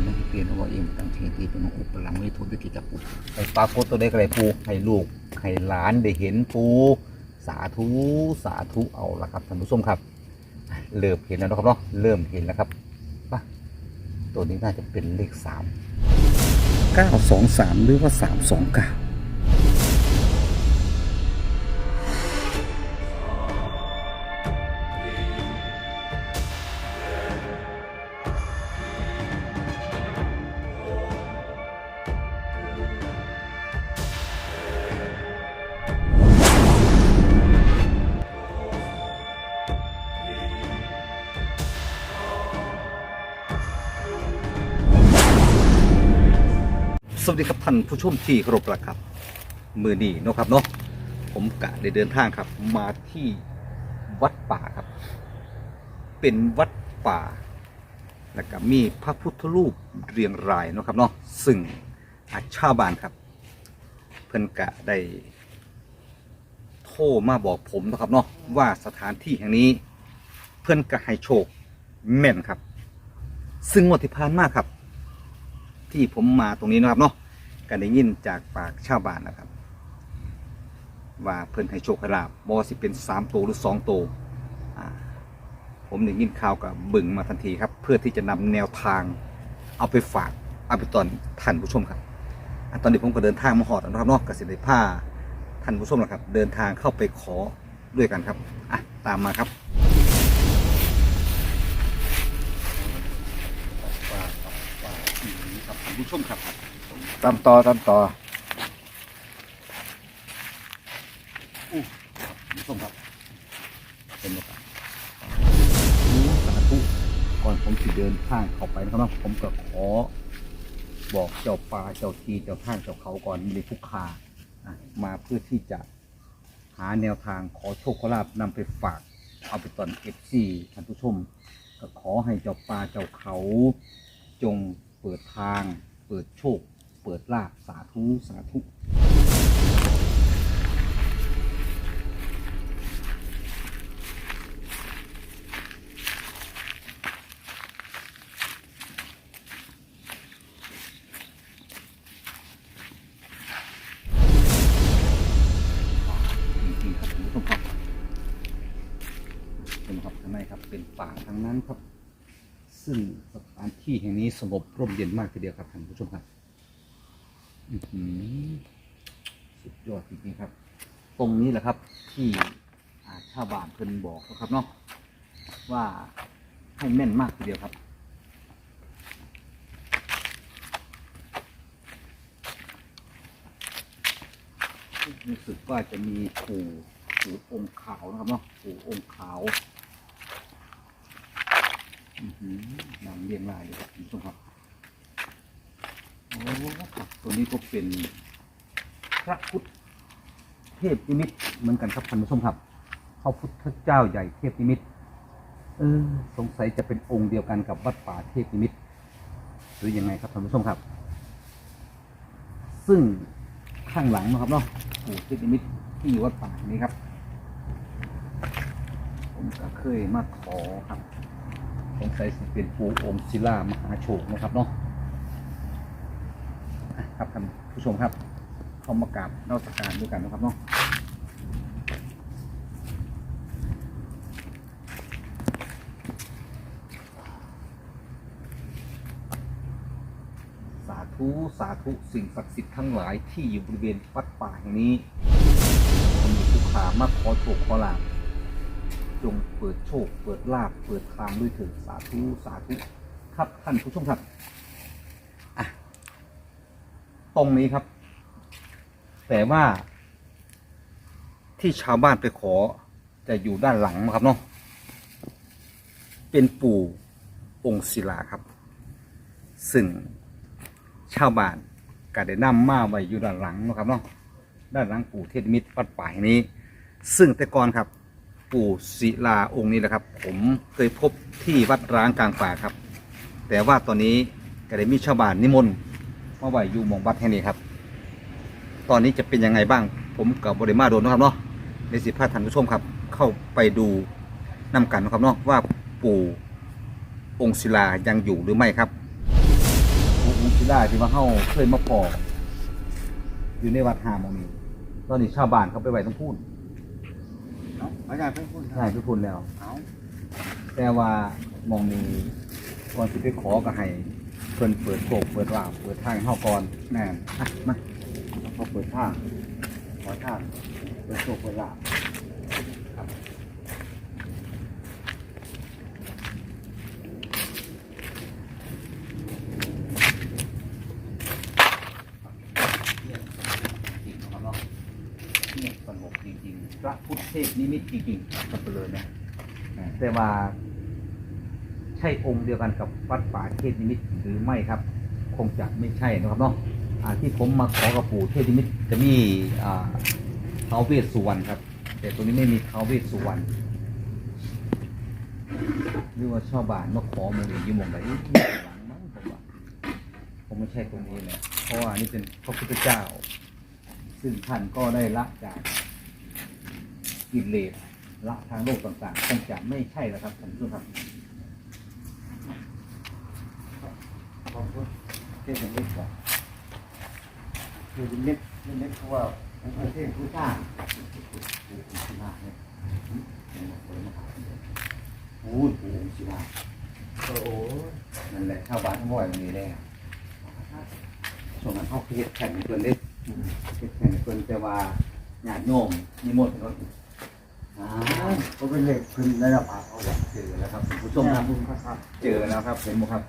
ำให้เปลี่ยนเอาเองตั้งเทตีเป็นองอุปลังไม่ทุนด้วยกิจปูให้ปรากฏตัวได้กระไรปูให้ลูกให้หลานได้เห็นปูสาธุสาธุเอาละครับท่านผู้ชมครับ เริ่มเห็นแล้วนะครับเนาะเริ่มเห็นแล้วครับป่ะตัวนี้น่าจะเป็นเลขสามเก้าสองสามหรือว่าสามสองเก้า ผู้ชมที่เคารพรักครับ มือนีเนาะครับเนาะผมกะได้เดินทางครับ มาที่วัดป่าครับ เป็นวัดป่าแล้วก็มีพระพุทธรูปเรียงรายเนาะครับเนาะซึ่งอาชาบานครับ เพิ่นกะได้โทรมาบอกผมนะครับเนาะว่าสถานที่แห่งนี้ เพื่อนกะให้โชคแม่นครับ ซึ่งงวดที่ผ่านมาครับ ที่ผมมาตรงนี้นะครับเนาะ ก็ได้ยินจากปากชาวบ้านนะครับ ว่าเพิ่นให้โชคให้ลาบบอสิเป็นสามตัวหรือสองตัวผมได้ยินข่าวกับบึงมาทันทีครับ เพื่อที่จะนำแนวทาง เอาไปฝากเอาไปตอนท่านผู้ชมครับอตอนนี้ผมก็เดินทางมาหอดนะครับนาะกสิได้ผ้าท่านผู้ชมนะครับ เดินทางเข้าไปขอด้วยกันครับอะตามมาครับว่าว่าอืมครับท่านผู้ชมครับ ตามต่อตามต่อท่านผู้ชมครับเป็นแบบสาธุก่อนผมจะเดินทางเข้าไปนะครับเนาะผมก็ขอ บอกเจ้าป่าเจ้าทีเจ้าทางเจ้าเขาก่อนมีทุกคาอะมาเพื่อที่จะหาแนวทางขอโชคขอลาบนำไปฝาก เอาไปตอนเอฟซีท่านผู้ชม ก็ขอให้เจ้าป่าเจ้าเขา จงเปิดทาง เปิดโชค เปิดลาบสาธุสาธุจริงๆครับคุณผู้ชมครับเป็นครับข้างในครับเป็นป่าทางนั้นครับ ซึ่งสถานที่แห่งนี้สงบร่มเย็นมากทีเดียวครับท่านผู้ชมครับ อื้อหือสุดยอดจริงๆครับ ตรงนี้แหละครับที่อาชาวบ้านเพิ่นบอกนะครับเนาะว่าให้แม่นมากทีเดียวครับ รู้สึกว่าจะมีปู่ปู่องค์ขาวนะครับเนาะปู่องค์ขาวอื้อหือนำเรียงรายเลยครับคุณผู้ชมครับโอ้ครับ ตัวนี้ก็เป็นพระพุทธเทพนิมิตเหมือนกันครับท่านผู้ชมครับพระพุทธเจ้าใหญ่เทพนิมิตเออสงสัยจะเป็นองค์เดียวกันกับวัดป่าเทพนิมิตหรือยังไงครับท่านผู้ชมครับ ซึ่งข้างหลังนะครับเนาะปู่เทพนิมิตที่อยู่วัดป่านี้ครับ ผมก็เคยมาขอครับ สงสัยสิเป็นปู่องค์ศิลามหาโชคนะครับเนาะ ครับท่านผู้ชมครับเข้ามากราบนอกสการด้วยกันนะครับเนาะสาธุสาธุสิ่งศักดิ์สิทธิ์ทั้งหลายที่อยู่บริเวณวัดป่าแห่งนี้ผมมีผู้ขามาขอโชคขอลาบจงเปิดโชค เปิดลาบเปิดทางด้วยเถิดสาธุสาธุครับท่านผู้ชมครับ ตรงนี้ครับ แต่ว่า ที่ชาวบ้านไปขอจะอยู่ด้านหลังนะครับเนาะเป็นปู่องค์ศิลาครับ ซึ่งชาวบ้านก็ได้นำมาไว้อยู่ด้านหลังนะครับเนาะด้านหลังปู่เทพนิมิตรวัดป่าแห่งนี้ ซึ่งแต่ก่อนครับ ปู่ศิลาองค์นี้แหละครับ ผมเคยพบที่วัดร้างกลางป่าครับ แต่ว่าตอนนี้ก็ได้มีชาวบ้านนิมนต์ มาไว้อยู่หมองวัดแห่งนี้ครับ ตอนนี้จะเป็นยังไงบ้าง ผมกับบริมาโดนนะครับเนาะในสิพาท่านผู้ชมครับ เข้าไปดูนำกันนะครับเนาะว่าปู่องค์ศิลายังอยู่หรือไม่ครับได้ที่ว่าเฮาเคยมาพออยู่ในวัดหามองนี้ ตอนนี้ชาวบ้านเขาไปไหว้ต้องพูดเนาะอาจารย์เพิ่งพูดใช่ทุกคนแล้ว เอาแต่ว่ามองนี้ก่อนที่ไปขอก็ให้เพิ่นเปิดโกกเปิดว่าบเปิดทางให้เฮาก่อนแม่นอะมาเขาเปิดทางขอทางเปิดโชคเปิดลาภจริงๆครับเนาะเนี่ยสงบจริงๆพระพุทธเทพนิมิตจริงๆกันไปเลยนะแต่ว่า ใช่องค์เดียวกันกับวัดป่าเทพนิมิตหรือไม่ครับ คงจะไม่ใช่นะครับเนาะอ่าที่ผมมาขอกับปู่เทพนิมิตจะมีอ่าท้าวเวสสุวรรณครับ แต่ตัวนี้ไม่มีท้าวเวสสุวรรณหรือว่าชาวบ้านมาขอมาเลยอยืมมงไหนหลังมั้งผมว่าคงไม่ใช่ตรงนี้เลยเพราะว่านี่เป็นพระพุทธเจ้า ซึ่งท่านก็ได้ละจากกิเลสละทางโลกต่างๆคงจะไม่ใช่แล้วครับท่านผู้ชมครับ ขอบคุณ เทพเล็กก่อนคือเล็กเล็กเพราะว่าประเทศผู้สร้างศิลาเนี่ยโอ้ยปู่ศิลาโอ้นั่นแหละชาวบ้านทั้งหมดมันมีได้ช่วงนั้นเขาเฮ็ดแข่งเพื่อนเล็กเฮ็ดแข่งเพื่อนแต่ว่าญาติโยมนิมนต์เนาะอ่าเขาเป็นเล็กขึ้นระดับอาเขาแบบเจอแล้วครับคุณผู้ชมครับบุญพระธาตุเจอแล้วครับเห็นไหมครับ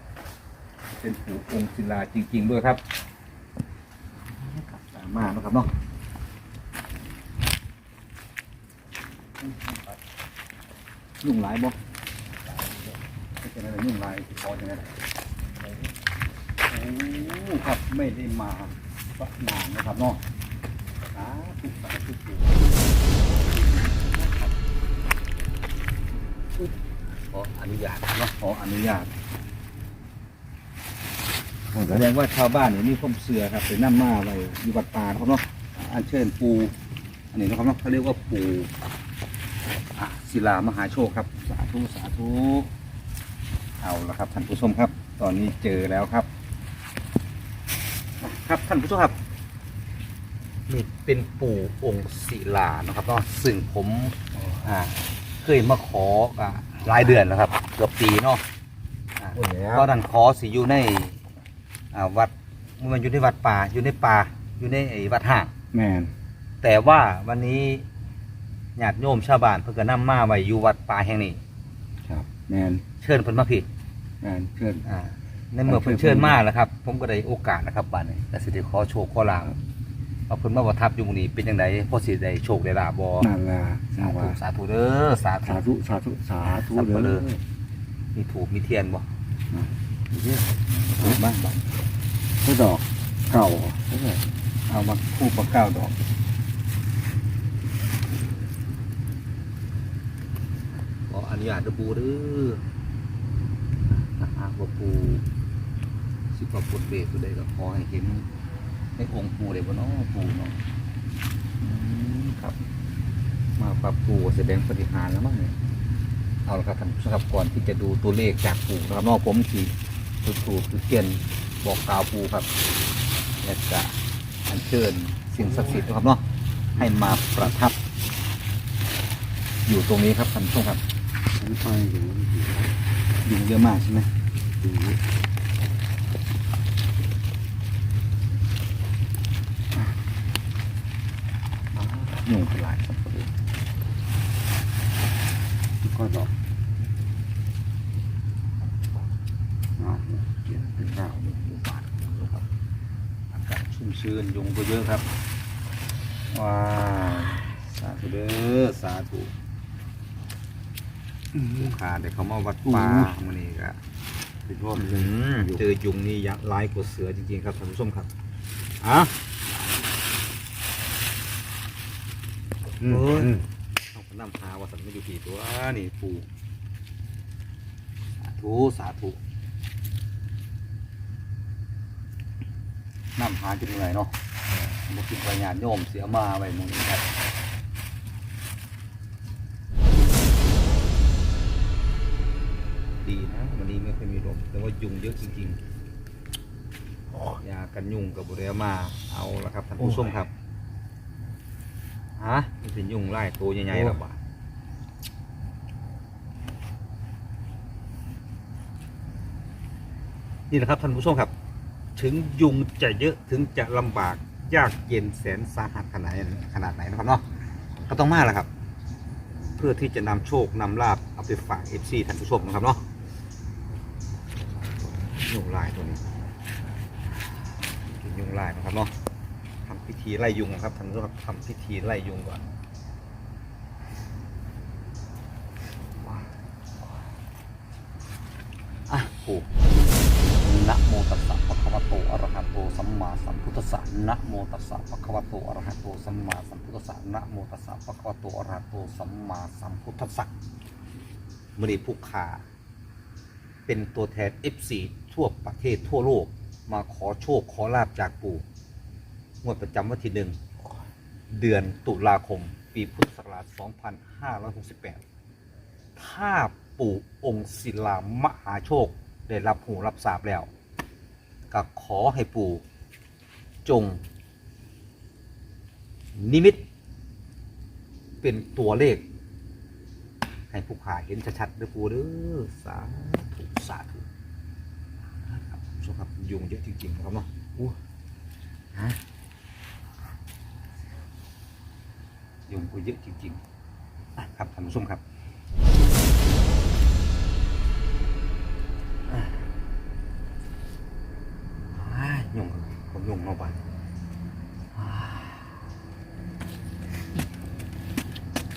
เป็นปู่องค์ศิลาจริง ๆ ด้วยครับสามารถนะครับเนาะยุ่งหลายบ่ไม่ใช่อะไรยุ่งหลายพอจะได้โอ้ครับไม่ได้มาสักนานนะครับเนาะสาธุสาธุขออนุญาตเนาะขออนุญาต แสดงว่าชาวบ้านเนี่ยมีความเสือครับเป็นน้ำมาอะไรอยู่วัดป่านะครับเนาะอ่าอันเชิญปูอันนี้นะครับเนาะเขาเรียกว่าปูอะศิลามหาโชคครับ สาธุสาธุเอาละครับท่านผู้ชมครับ ตอนนี้เจอแล้วครับอะครับท่านผู้ชมครับนี่เป็นปู่องค์ศิลานะครับเนาะซึ่งผมอ่าเคยมาขออ่าหลายเดือนแล้วครับเกือบปีเนาะอ่าโอ้ยแล้ว ตอนนั้นขอสิอยู่ใน อ่าวัดมันอยู่ในวัดป่าอยู่ในป่าอยู่ในไอ้วัดห่าง แม่นแต่ว่าวันนี้ญาติโยมชาวบ้านเพิ่นก็นำมาไว้อยู่วัดป่าแห่งนี้ ครับแม่นเชิญเพิ่นมาพี่แม่นเพื่อน อ่าในเมื่อเพิ่นเชิญมาแล้วครับ ผมก็ได้โอกาสนะครับบัดนี้แต่สิได้ขอโชคขอลางว่าเพิ่นมาประทับอยู่หมู่นี้เป็นจังไดพอสิได้โชคได้ลาบบ่นั่นล่ะสาสาธุว่าสาธุเด้อสาธุ สาธุสาธุสาธุสับเด้ปะเลออมีถูกมีเทียนบ่เยอะ บ้างบ่ก็ดอกเก่าเอามาคู่ประเก้าดอกขออนุญาตปูด้อนะฮะว่าปูสิบกว่าพุทธเบสตัวใดก็ขอให้เห็นในองค์ปูเลยบ่เนาะปูเนาะครับ มาปรับปูแสดงปฏิหารแล้วมั้งเนี่ยเอาละครับท่านผู้ชมครับก่อนที่จะดูตัวเลขจากปูนะครับนอกผม ขี่ตัวปูคือเทียนบอกกล่าวปูครับและจะอัญเชิญสิ่งศักดิ์สิทธิ์นะครับเนาะให้มาประทับ อยู่ตรงนี้ครับท่านผู้ชมครับฉันไปอยู่ยุงเยอะมากใช่ไหมอยู่ยุงเป็นหลายครับก็ดอกอ้าวเกี่ยวเป็นเก้า ยุงบาดดูครับอากา ศชุ่มชื้นยุงก็เยอะครับว้าวสาธุเด้อสาธุผู้ขาเด็กเขามาวัดป่ามื่อนี้ก็เป็นว่าอื้อหือเจอยุงนี่ยักษ์ร้ายกว่าเสือจริงๆครับท่านผู้ชมครับอะอืมโอ้ยอืมต้องนำพาว่าสันไม่อยู่ผีตัวนี่ปูสาธุสาธุ นำพาจะเหนื่อยเนาะบุกินปัญญาณโยมเสียมาไว้มึงนี้ครับดีนะวันนี้ไม่ค่อยมีลมแต่ว่ายุงเยอะจริงๆยากันยุงกับบุเรียมาเอาละครับท่านผู้ชมครับฮะมันเป็นยุงไล่ตัวใหญ่ๆแล้วบ่านี่แหละครับท่านผู้ชมครับ ถึงยุงจะเยอะถึงจะลำบากยากเย็นแสนสาหัสขนาดไหนขนาดไหนนะครับเนาะก็ต้องมาแหละครับ เพื่อที่จะนำโชคนำลาบเอาไปฝากเอฟซีท่านผู้ชมนะครับเนาะยุงลายตัวนี้ยุงลายนะครับเนาะทำพิธีไล่ยุงนะครับท่านผู้ชมครับทำพิธีไล่ยุงก่อน ตัสสะภะคะวะโตอะระหะโตสัมมาสัมพุทธัสสะนะโมตัสสะภะคะวะโตอะระหะโตสัมมาสัมพุทธัสสะมณีผู้ขาเป็นตัวแทน F4 ทั่วประเทศทั่วโลก มาขอโชคขอลาบจากปู่งวดประจำวันที่หนึ่ง เดือนตุลาคม ปีพุทธศักราช 2568 ถ้าปู่องค์ศิลามหาโชคได้รับหูรับทราบแล้วก็ขอให้ปู่จง นิมิต เป็นตัวเลข ให้ผู้ขาเห็นชัดๆด้วยปูเด้อสาธุสาธุครับชมครับยุงเยอะจริงๆนะครับเนาะอู้ฮะยุงก็เยอะจริงๆอะครับท่านผู้ชมครับอ่ายุ่งผมยุ่งมาบ้าน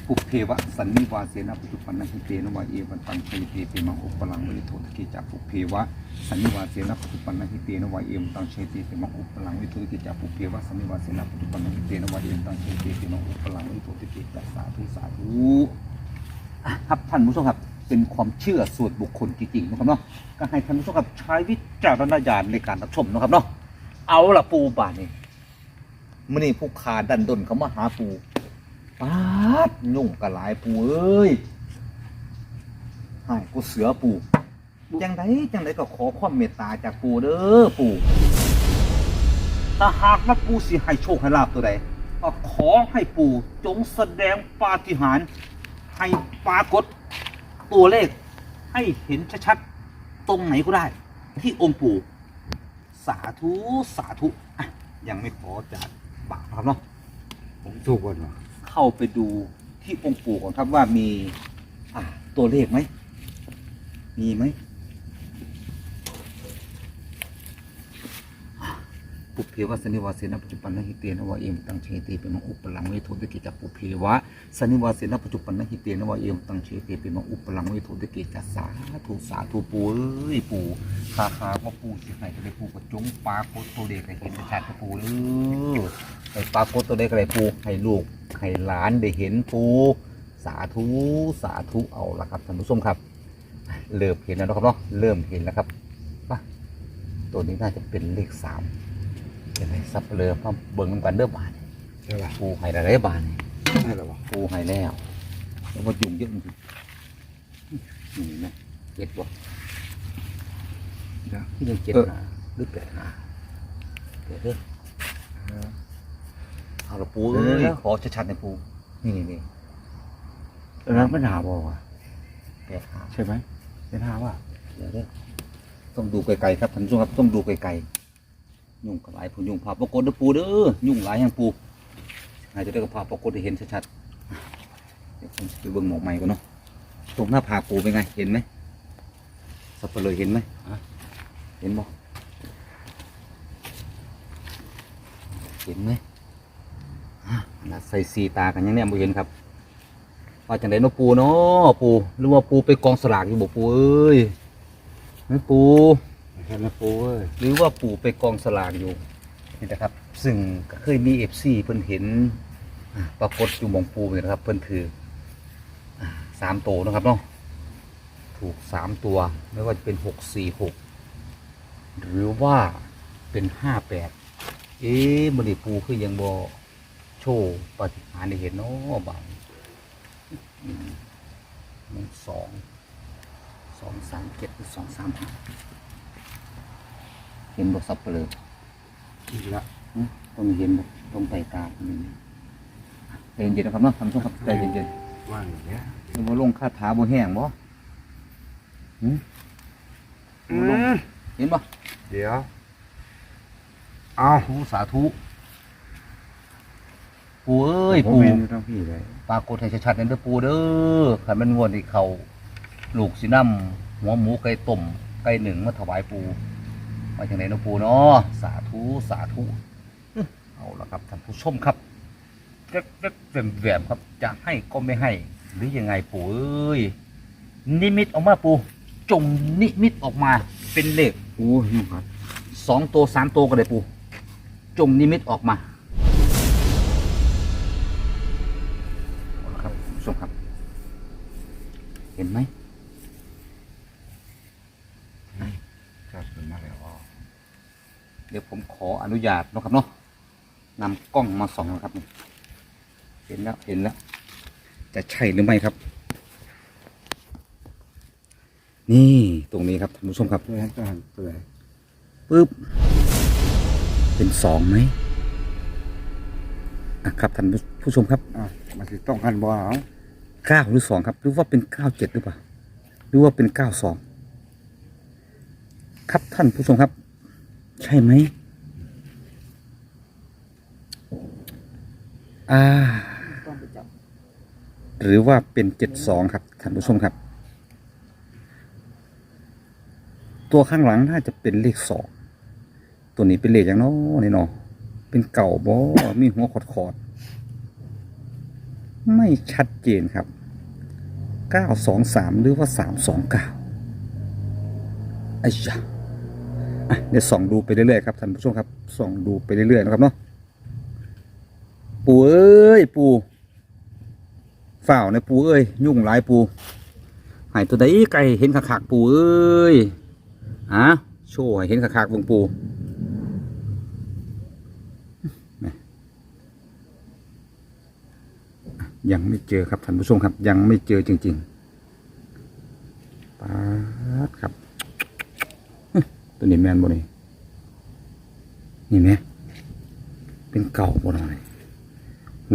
ปุเพวะสันนิวาเสนะปุจุปันนะหิเตนวะเอวันตังชัยเตเปมังอุปลังวิโทตกิจากปุเพวะสันนิวาเสนะปุจุปันนะหิเตนวะเอวันตังชัยเตเปมังอุปลังวิโทตกิจากปุเพวะสันนิวาเสนะปุจุปันนะหิเตนวะเอวันตังชัยเตเปมังอุปลังวิโทตกิจากสาธุสาธุครับท่านผู้ชมครับเป็นความเชื่อส่วนบุคคลจริงๆนะครับเนาะก็ให้ท่านผู้ชมครับใช้วิจารณญาณในการรับชมนะครับเนาะเอาละปูบานนี่มื่อนี้ผู้ขาดันดนเขามาหาปู ปาดยุ่งกับหลายปูเอ้ยให้กูเสือปูจังไดจังไดก็ขอความเมตตาจากปูเด้อปูถ้าหากว่าปูสิให้โชคให้ลาบตัวใดก็ขอให้ปูจงแสดงปาฏิหาริย์ให้ปรากฏตัวเลข ให้เห็นชัดๆตรงไหนก็ได้ ที่องค์ปู่สาธุสาธุอะยังไม่ขอจากปากครับเนาะผมสู้ก่อนวะ เข้าไปดูที่องค์ปู่ก่อนครับว่ามีอ่าตัวเลขไหม มีไหมปุเพวะสนิวาเสนปัจจุบันนหิเตนวะเอมตังเชเตเป็นมังอุปลังเวโทติกิจักปุเพวะสนิวาเสนปัจจุบันนหิเตนวะเอมตังเชเตเป็นมังอุปลังเวโทติกิจสาธุสาธุปูเอ้ยปู่คาคาว่าปู่สิให้ก็ได้ปู่ก็จงปรากฏตัวเลขให้เห็นชัดๆกับปู่เออให้ปรากฏตัวเลขอะไรปู่ให้ลูก ให้หลานได้เห็นปู่สาธุสาธุเอาละครับท่านผู้ชมครับ เริ่มเห็นแล้วนะครับเนาะเริ่มเห็นแล้วครับป่ะตัวนี้น่าจะเป็นเลขสามเป็นไรซับเรือมาเบิ่งนำกันเด้อบานใช่ป่ะปูไห้ได้บานใช่หรอวะปูไห้แล้วแล้วมายุ่งเยอะจริงๆนี่นะเจ็ดบ่เดี๋ยวที่ยังเจ็ดเออนะหรือแปดนะเดี๋ยวเด้อ เอาละปูเอ้ยขอชัดๆในอยปูนี่นี่นี่แล้วไม่หนาบอกว่ะแปดหาใช่ไหมเป็นหาว่าเดี๋ยวเด้อต้องดูไกลๆครับท่านผู้ชมครับต้องดูไกลๆยุ่งกับหลายผู้ยุ่งพาปรากฏเด้อปูเด้อยุ่งหลายอย่างปูหายจะได้กับพาปรากฏให้เห็นชัดๆเดี๋ยวผมไปเบิ่งหมอกใหม่ก่อนเนาะตรงหน้าผากปูเป็นไงเห็นไหมสับเปลือยเห็นไหมเห็นบ่เห็นไหมอะขนาด ใส่สีตากันยังเนี่ยบ่เห็นครับว่าจังไดเนาะปูเนาะปูหรือว่าปูไปกองสลากอยู่บ่ปูเอ้ยไม่ปูแค่นั้นปูเว้ยหรือว่าปู่ไปกองสลากอยู่นี่นะครับ ซึ่งก็เคยมีเอฟซีเพิ่นเห็นอ่าปรากฏอยู่หมองปูนี่นะครับ เพิ่นถืออ่าสามตัวนะครับเนาะถูกสามตัวไม่ว่าจะเป็นหกสี่หกหรือว่าเป็นห้าแปดเอ๊ะมันนี่ปูคือยังบอ โชว์ปฏิหารย์ให้เห็นเนาะบางอืมมันสองสองสามเจ็ดหรือสองสามห้าเห็นบทสับเปลืออีกแล้วต้องเห็นบ่ต้องไปตามนี่ใจเย็นๆนะครับเนาะทำช่วงครับใจเย็นว่างอย่างเงี้ยๆมันบ่ลงคาถาบ่แห้งบ่หืมอืมเห็นบ่เดี๋ยว เอาทูสาธุ ปูเอ้ยผมปูเห็นอยู่ทั้งพี่เลยปรากฏให้ชัดๆนั่นเด้อปูเด้อขันมันงวนที่เขาลูกสิน้ำหัวหมูไก่ต้มไก่หนึ่งมาถวายปูมาจากไหนเนาะปูเนาะสาธุสาธุอื้อเอาละครับท่านผู้ชมครับเล็กเล็กแหวมๆครับ จะให้ก็ไม่ให้ หรือยังไงปูเอ้ยนิมิตออกมาปู จงนิมิตออกมา เป็นเลขโอ้ยนุ่งครับสองตัวสามตัวก็ได้ปู จงนิมิตออกมาเอา เห็นไหมจับขึ้นมาแล้วอ๋อเดี๋ยวผมขออนุญาตเนาะครับเนาะนำกล้องมาส่องนะครับนี่เห็นแล้วเห็นแล้ว จะใช่หรือไม่ครับ นี่ตรงนี้ครับท่านผู้ชมครับเพื่อนตัวหันเปื่อยปึ๊บเป็นสองไหมอะครับท่านผู้ชมครับอะมาสิต้องกันบ่เอา เก้าหรือสองครับหรือว่าเป็นเก้าเจ็ดหรือเปล่าหรือว่าเป็นเก้าสองครับท่านผู้ชมครับ ใช่ไหมอ่า หรือว่าเป็นเจ็ดสองครับท่านผู้ชมครับ ตัวข้างหลังน่าจะเป็นเลขสองตัวนี้เป็นเลขอย่างน้อนี่เนาะเป็นเก่าบ่มีหัวขอดขอด ไม่ชัดเจนครับเก้าสองสามหรือว่าสามสองเก้าไอ้ยะอะเดี๋ยวส่องดูไปเรื่อยๆครับท่านผู้ชมครับส่องดูไปเรื่อยๆนะครับเนาะปูเอ้ยปูฝ่าวในปูเอ้ยยุ่งหลายปูหายตัวใดไก่เห็นขากๆปูเอ้ยอะโชว์ให้เห็นขากๆวงปูแหม่ ยังไม่เจอครับท่านผู้ชมครับ ยังไม่เจอจริงๆป๊าดครับตัวนี้แมนบ่นี่นี่ไหมเป็นเก่าบ่หน่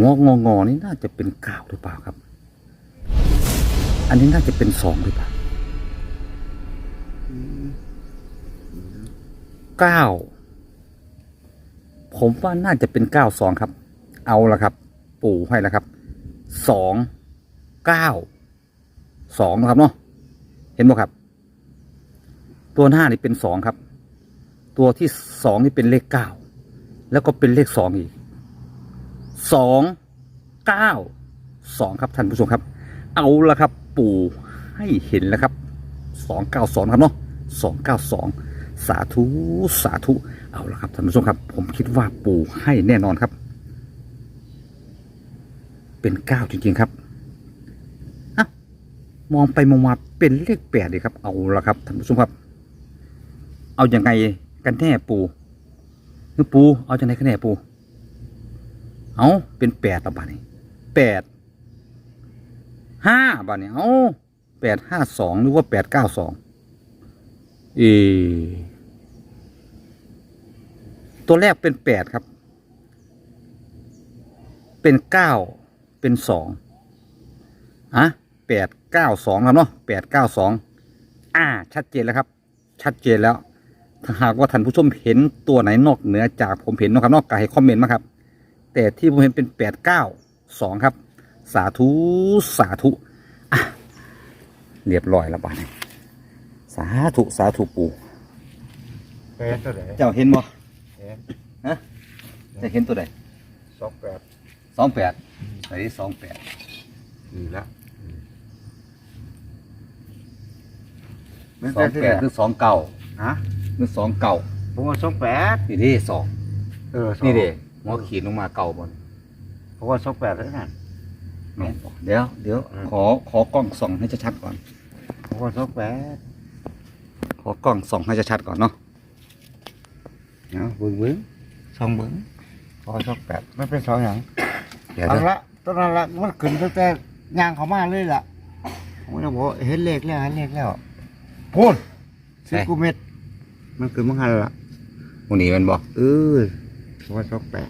งององอนี่น่าจะเป็นเก้าหรือเปล่าครับ อันนี้น่าจะเป็นสองหรือเปล่าเก้าผมว่าน่าจะเป็นเก้าสองครับ เอาละครับ ปู่ให้ล้วครับ สองเก้าสองนะครับเนาะเห็นไหมครับ ตัวหน้านี่เป็นสองครับ ตัวที่สองนี่เป็นเลขเก้าแล้วก็เป็นเลขสองอีกสองเก้าสองครับท่านผู้ชมครับ เอาละครับ ปู่ให้เห็นแล้วครับสองเก้าสองครับเนาะสองเก้าสองสาธุสาธุเอาละครับท่านผู้ชมครับ ผมคิดว่าปู่ให้แน่นอนครับ เป็นเก้าจริงๆครับอะมองไปมองมาเป็นเลขแปดเลยครับ เอาละครับท่านผู้ชมครับ เอาอยัางไงกันแน่ปู่คือปู่เอาจากไหนกันแน่ปู่เอาเป็นแปดละบาทนี่แปดห้าบาทนี่เอาแปดห้าสองหรือว่าแปดเก้าสองเออตัวแรกเป็นแปดครับ เป็นเก้า เป็นสองอะแปดเก้าสองแล้วเนาะแปดเก้าสองอ่า ชัดเจนแล้วครับ ชัดเจนแล้ว ถ้าหากว่าท่านผู้ชมเห็นตัวไหนนอกเหนือจากผมเห็นเนาะครับเนอกกายให้คอมเมนต์มาครับ แต่ที่ผมเห็นเป็นแปดเก้าสองครับ สาธุสาธุอะเรียบร้อยแล้วบ้านี้สาธุสาธุปู่แปดตัวไหนเจ้าเห็นบ่เห็นฮะจะเห็นตัวใดสองแปดสองแปด ไหนสองแปดนี่ละสองแปดหรือสองเก่าฮะหรือสองเก่าผมว่าสองแปดนี่เด้สองเออสองนี่เด้หัวขีดลงมาเก่าบนผมว่าสองแปดแล้วนั่นแม่นบ่เดี๋ยวเดี๋ยวอืมขอขอกล้องส่องให้ชัดๆก่อนผมว่าสองแปดขอกล้องส่องให้ชัดๆก่อนเนาะเนาะเบิ้งเบิ้งสองเบิ้งพอสองแปดไม่เป็นสองอย่างเดี๋ยวเอาเดี๋ยวละตอนนั้นละมันขึ้นตั้งแต่ย่างเขามาเลยล่ะผมจะบอกว่าเห็นเลขแล้วเห็นเลขแล้วพูดสิบกูเม็ดมันขึ้นมังหันละวันนี้แมันบ่เออว่าสองแปด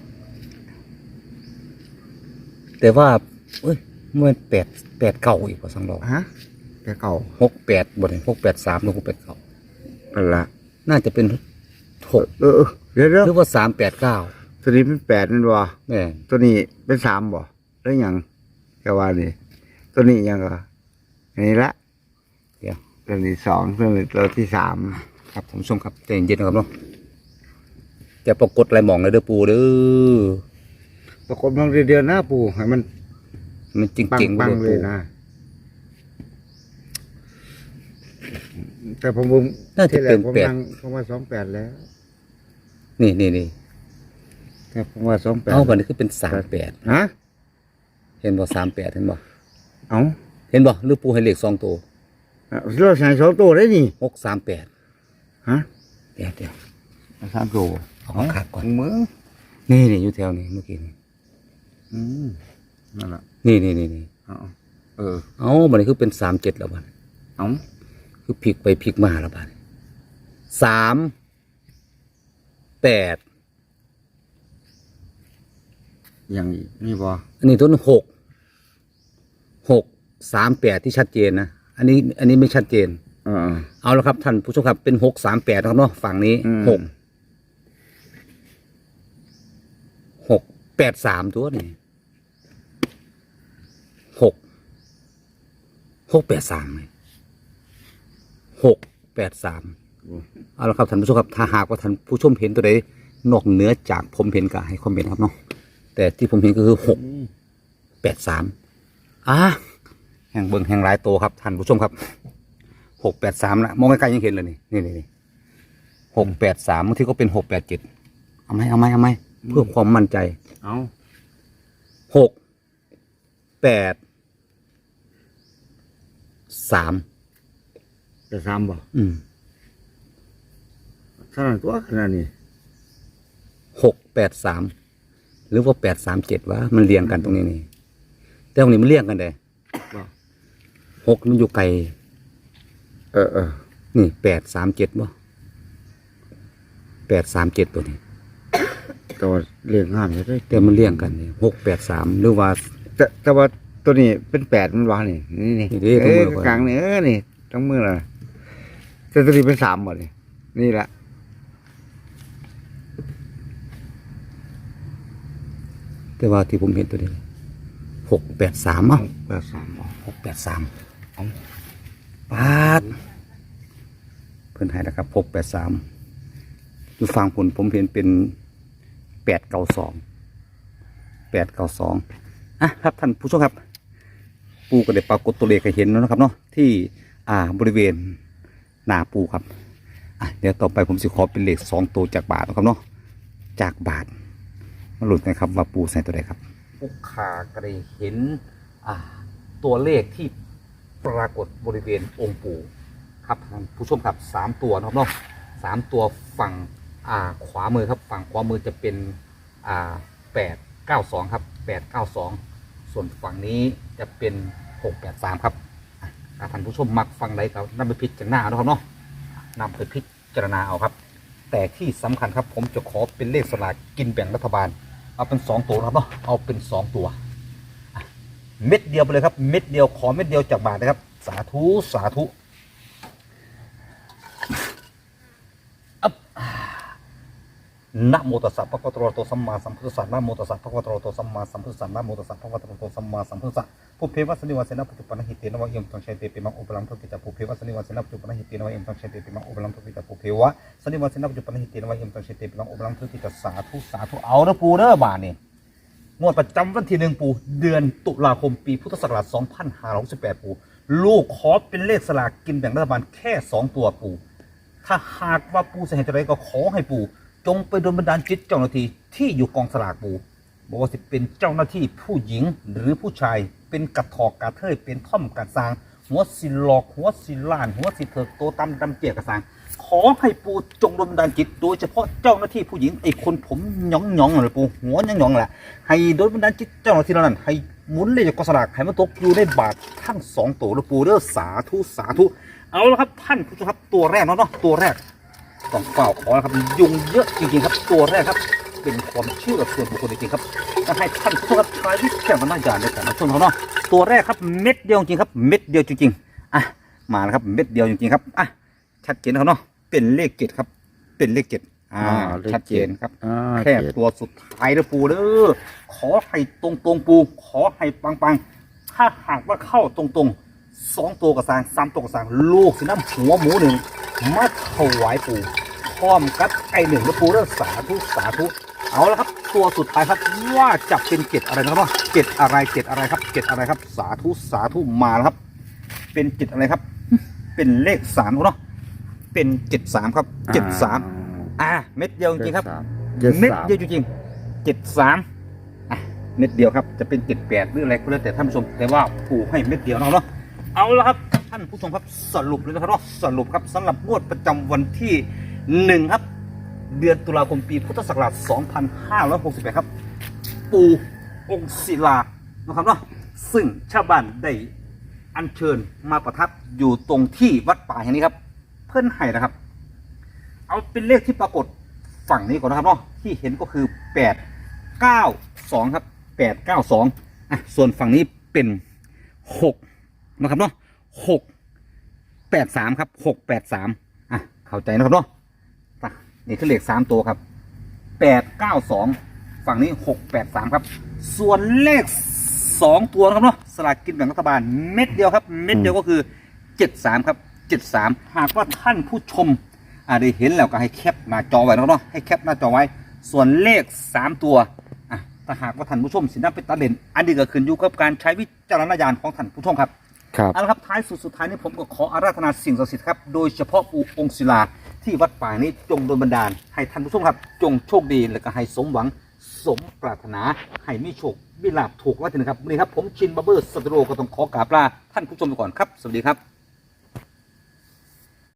แต่ว่าเอ้ยมันแปดแปดเก้าอีกว่าสังดอกฮะแต่เก่าหกแปดบ่ได้หกแปดสามหรือหกแปดเก้านั่นละน่าจะเป็นหกเออเออเดี๋ยวเดี๋ยวหรือว่าสามแปดเก้า ตัวนี้เป็นแปดนั่นวะแม่นตัวนี้เป็นสามบ่แล้วหยังแกว่านี่ตัวนี้ยังก็อันนี้ละเดี๋ยวตัวนี้สองตัวนี้ตัวที่สามครับผมชมครับใจเย็นๆนะครับเนาะจะปรากฏอะไรหมองเลยเด้อปูเด้อปรากฏบางเดือนหน้าปู่ให้มัน มันจปังริงๆปังด้อเลยปู่นะแต่ผมผมน่าจะที่แรเป็กนผมแปดนั่งผมว่าสองแปดแล้ว นี่นี่นี่ แต่ผมว่าสองแปดเอาบันนี้คือเป็นสามแปดฮะเห็นบ่สามแปดเห็นบ่เอาเห็นบ่หรือปูให้เลขสองตัวเราใส่สองตัวได้นี่หกสามแปดฮะเดี๋ยวเดี๋ยวสามตัวเอามาคัดก่อนมือนี่นี่อยู่แถวนี้เมื่อกี้นี่อืมนั่นแหละนี่นี่นี่นี่เอาเออเอาบันนี้คือเป็นสามเจ็ดแล้วบัดเอาคือพลิกไปพลิกมาแล้วบัดสามแปด อย่างนี้นี่บ่อันนี้ต้นหกหกสามแปดที่ชัดเจนนะอันนี้อันนี้ไม่ชัดเจน เออ เอาละครับท่านผู้ชมครับเป็นหกสามแปดนะครับเนาะฝั่งนี้อืม หกหกแปดสามตัวนี่หกหกแปดสามหกแปดสาม เอาละครับท่านผู้ชมครับถ้าหากว่าท่านผู้ชมเห็นตัวใดนอกเหนือจากผมเห็นก็ให้คอมเมนต์ครับเนาะ แต่ที่ผมเห็นก็คือหกแปดสามอะแห่งเบิงแห่งหลายโตวครับท่านผู้ชมครับหกแปดสามละมองใกล้ๆยังเห็นเลยนี่นี่นี่นี่หกแปดสามบางทีก็เป็นหกแปดเจ็ดเอาไหมเอาไหมเอาไหมเพื่อความมั่นใจ เอาหกแปดสามจะสามบ่อืมเท่านั้นตัวขนาดนี้หกแปดสาม หรือว่าแปดสามเจ็ดวะมันเรียงกันตรงนี้นี่แต่ตรงนี้มันเรียงกันเลยบ่หกมันอยู่ไกลเออเออนี่แปดสามเจ็ดบ่แปดสามเจ็ดตัวนี้ตัวเรียงงามอยู่ด้วยแต่มันเรียงกันนี่หกแปดสามหรือว่า แต่แต่ว่าตัวนี้เป็นแปดมันวะนี่นี่นี่นี่ดิเอ้ยตรงมือกลางนี่เออนี่ต้องมือละแต่ตัวนี้เป็นสามหมดนี่นี่ละ แต่ว่าที่ผมเห็นตัวนี้หกแปดสามอะแปดสามบ่หกแปดสามปาดเพื่อนให้นะครับหกแปดสามอยู่ฟังผลผมเห็นเป็นแปดเก้าสองแปดเก้าสองอะครับท่านผู้ชมครับ ปูก็ได้ปรากฏตัวเลขให้เห็นแล้วนะครับเนาะที่อ่าบริเวณหน้าปูครับอะเดี๋ยวต่อไปผมจะขอเป็นเลขสองตัวจากบาทนะครับเนาะจากบาท มาหลุดกันครับว่าปูใส่ตัวใดครับปุกขากระเห็นอ่าตัวเลขที่ปรากฏบริเวณองค์ปู่ครับท่านผู้ชมครับสามตัวนะครับเนาะสามตัวฝั่งอ่าขวามือครับฝั่งขวามือจะเป็นอ่าแปดเก้าสองครับแปดเก้าสองส่วนฝั่งนี้จะเป็นหกแปดสามครับถ้าท่านผู้ชมมักฟังใดก็นำไปพิจารณาเอานะครับเนาะนำไปพิจารณาเอาครับ แต่ที่สำคัญครับผมจะขอเป็นเลขสลากกินแบ่งรัฐบาล เอาเป็นสองตัวนะครับเนาะเอาเป็นสองตัวเม็ดเดียวไปเลยครับ เม็ดเดียวขอเม็ดเดียวจากบาทนะครับ สาธุสาธุอับอ่า นะโมตัสสะภะคะวะโตอะระหะโตสัมมาสัมพุทธัสสะนะโมตัสสะภะคะวะโตอะระหะโตสัมมาสัมพุทธัสสะนะโมตัสสะภะคะวะโตอะระหะโตสัมมาสัมพุทธัสสะผู้เพวัสนิวัสนะปัจจุปันหิเตนะวะเอี่ยมตังชัยเตปิมังอุปลังทุกิจผู้เพวัสนิวัสนะปัจจุปันหิเตนะวะเอี่ยมตังชัยเตปิมังอุปลังทุกิจผู้เพวะสนิวัสนะปัจจุปันหิเตนะวะเอี่ยมตังชัยเตปิมังอุปลังทุกิจสาธุสาธุเอาเด้อปูเด้อบานี่งวดประจำวันที่หนึ่งปูเดือนตุลาคมปีพุทธศักราช2568ปูลูกขอเป็นเลขสลากกินแบ่งรัฐบาลแค่ 2 ตัวปูถ้าหากว่าปูจะเห็นอะไรก็ขอให้ปู จงไปโดนบันดาลจิตเจ้าหน้าที่ที่อยู่กองสลากปูบอกว่าจะเป็นเจ้าหน้าที่ผู้หญิงหรือผู้ชาย เป็นกระถอกกระเทยเป็นท่อมกระซาง หัวสิหลอก หัวสิล้าน หัวสิเถิกโตตำดำเจียกระซาง ขอให้ปูจงดลบันดาลจิต โดยเฉพาะเจ้าหน้าที่ผู้หญิงไอ้คนผมหยองหยองๆนั่นแหละปูหัวหยองหยองแหละให้โดยบันดาลจิตเจ้าหน้าที่เหล่านั้นให้หมุนเลยจากกสลากให้มันตกอยู่ในบาททั้งสองตัวแล้วปูเด้อสาธุสาธุเอาละครับท่านผู้ชมครับตัวแรกเนาะเนาะตัวแรก ต้องเฝ้าขอนะครับยุงเยอะจริงๆครับ ตัวแรกครับ เป็นความเชื่อส่วนบุคคลจริงๆครับจะให้ท่านผู้ชมครับใช้วิจารณญาณในการรับชมเขาเนาะตัวแรกครับเม็ดเดียวจริงๆครับเม็ดเดียวจริงๆอะมาแล้วครับเม็ดเดียวจริงๆครับอะชัดเจนนะครับเนาะเป็นเลขเจ็ดครับ เป็นเลขเจ็ดอ่าเลขชัดเจจ็นครับอ่าแค่เจ็ดตัวสุดท้ายนะปูเด้อขอให้ตรงตรงๆปู ขอให้ปังปังๆถ้าหากว่าเข้าตรงตรงๆ สองตัวกับสางสามตัวกับสางลูกสิน้ำหัวหมูหนึ่งมาถวายปูพร้อมกับไอหนึ่งนะปูเด้อสาธุสาธุเอาละครับตัวสุดท้ายครับว่าจะเป็นเจ็ดอะไรนะครับว่าเจ็ดอะไรเจ็ดอะไรครับเจ็ดอะไรครับ สาธุสาธุมาแล้วครับ เป็นเจ็ดอะไรครับ เป็นเลขสามเนาะเป็นเจ็ดสามครับเจ็ดสามอ่าเม็ดเดียวจริงๆครับเจ็ดเม็ดสามเดียวจริงๆเจ็ดสามอะเม็ดเดียวครับจะเป็นเจ็ดแปดหรืออะไรก็แล้วแต่ท่านผู้ชมแต่ว่าปู่ให้เม็ดเดียวเนาะ เอาละครับท่านผู้ชมครับสรุปเลยนะครับสรุปครับสำหรับงวดประจำวันที่หนึ่งครับ เดือนตุลาคมปีพุทธศักราช 2568 ครับ ปูองค์ศิลานะครับเนาะซึ่งชาวบ้านได้อัญเชิญมาประทับอยู่ตรงที่วัดป่าแห่งนี้ครับ เพื่อนให้นะครับ เอาเป็นเลขที่ปรากฏฝั่งนี้ก่อนนะครับเนาะที่เห็นก็คือแปดเก้าสองครับแปดเก้าสองอะส่วนฝั่งนี้เป็นหก นะครับเนาะหกแปดสามครับหกแปดสามอะเข้าใจนะครับเนาะอะนี่คือเลขสามตัวครับแปดเก้าสองฝั่งนี้หกแปดสามครับ ส่วนเลขสองตัวนะครับเนาะสลากกินแบ่งรัฐบาลเม็ดเดียวครับ เม็ดเดียวก็คือเจ็ดสามครับเจ็ดสามหากว่าท่านผู้ชมอ่าได้เห็นแล้วก็ให้แคปหน้าจอไว้นะครับเนาะให้แคปหน้าจอไว้ ส่วนเลข3ตัวอะถ้าหากว่าท่านผู้ชมสินน้ำเป็นตาเด่นอันนี้ก็ขึ้นอยู่กับการใช้วิจารณญาณของท่านผู้ชมครับ ครับเอาละครับท้ายสุดสุดท้ายนี้ผมก็ขออาราธนาสิ่งศักดิ์สิทธิ์ครับโดยเฉพาะปู่องค์ศิลาที่วัดป่านี้จงโดนบันดาล ให้ท่านผู้ชมครับ จงโชคดีและก็ให้สมหวังสมปรารถนาให้มีโชคมีลาภถูกไว้ทีนะครับวันนี้ครับผมชินบับเบอร์สตูดิโอก็ต้องขอกราบลาท่านผู้ชมไปก่อนครับ สวัสดีครับ